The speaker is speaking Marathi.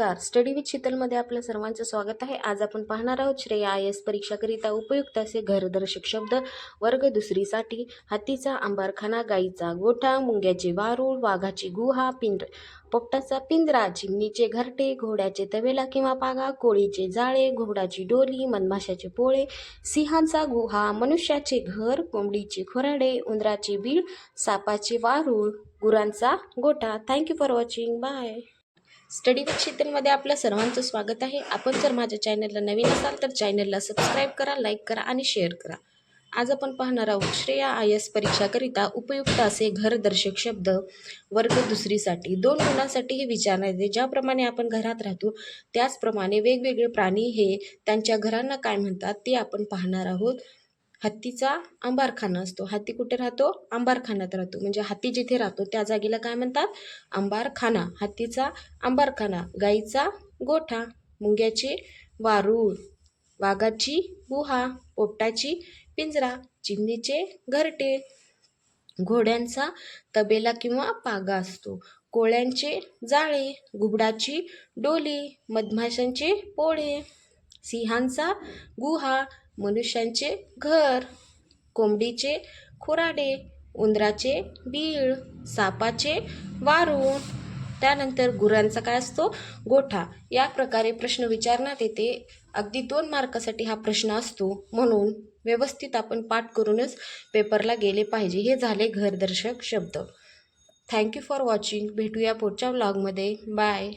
नमस्कार. स्टडी विथ शीतलमध्ये आपलं सर्वांचं स्वागत आहे. आज आपण पाहणार आहोत श्रेय आय एस परीक्षाकरिता उपयुक्त असे घरदर्शक शब्द वर्ग दुसरीसाठी हत्तीचा आंबारखाना गाईचा गोठा मुंग्याचे वारूळ वाघाची गुहा पिंड पोपटाचा पिंजरा चिमणीचे घरटे घोड्याचे तबेला किंवा पागा कोळीचे जाळे घोडाची डोली मधमाशाचे पोळे सिंहांचा गुहा मनुष्याचे घर कोंबडीचे खोराडे उंदराचे बीळ सापाचे वारूळ गुरांचा गोठा. Thank you for watching bye study with शीतलमध्ये आपलं सर्वांचं स्वागत आहे. आपण जर माझ्या चॅनलला नवीन असाल तर चॅनलला सबस्क्राईब करा लाईक करा आणि शेअर करा. आज आपण पाहणार आहोत श्रेया आय एस परीक्षाकरिता उपयुक्त असे घरदर्शक शब्द वर्ग दुसरीसाठी. दोन गुणांसाठी हे विचारण्यात येते. ज्याप्रमाणे आपण घरात राहतो त्याचप्रमाणे वेगवेगळे प्राणी हे त्यांच्या घरांना काय म्हणतात ते आपण पाहणार आहोत. हत्तीचा अंबारखाना असतो. हत्ती कुठे राहतो? अंबारखान्यात राहतो. म्हणजे हत्ती जिथे राहतो त्या जागेला काय म्हणतात? अंबारखाना. हत्तीचा अंबारखाना. गाईचा गोठा. मुंग्याचे वारूळ. वाघाची गुहा. पोपटाची पिंजरा. चिमणीचे घरटे. घोड्यांचा तबेला किंवा पागा असतो. कोळ्यांचे जाळे. घुबडाची डोली. मधमाशांचे पोळे. सिंहांचा गुहा मनुष्यांचे घर कोंबडीचे खुराडे उंदराचे बीळ सापाचे वारूळ त्यानंतर गुरांचा काय असतो? गोठा. या प्रकारे प्रश्न विचारण्यात येते. अगदी दोन मार्कासाठी हा प्रश्न असतो. म्हणून व्यवस्थित आपण पाठ करूनच पेपरला गेले पाहिजे. हे झाले घरदर्शक शब्द. थँक्यू फॉर वॉचिंग भेटूया पुढच्या व्लॉगमध्ये बाय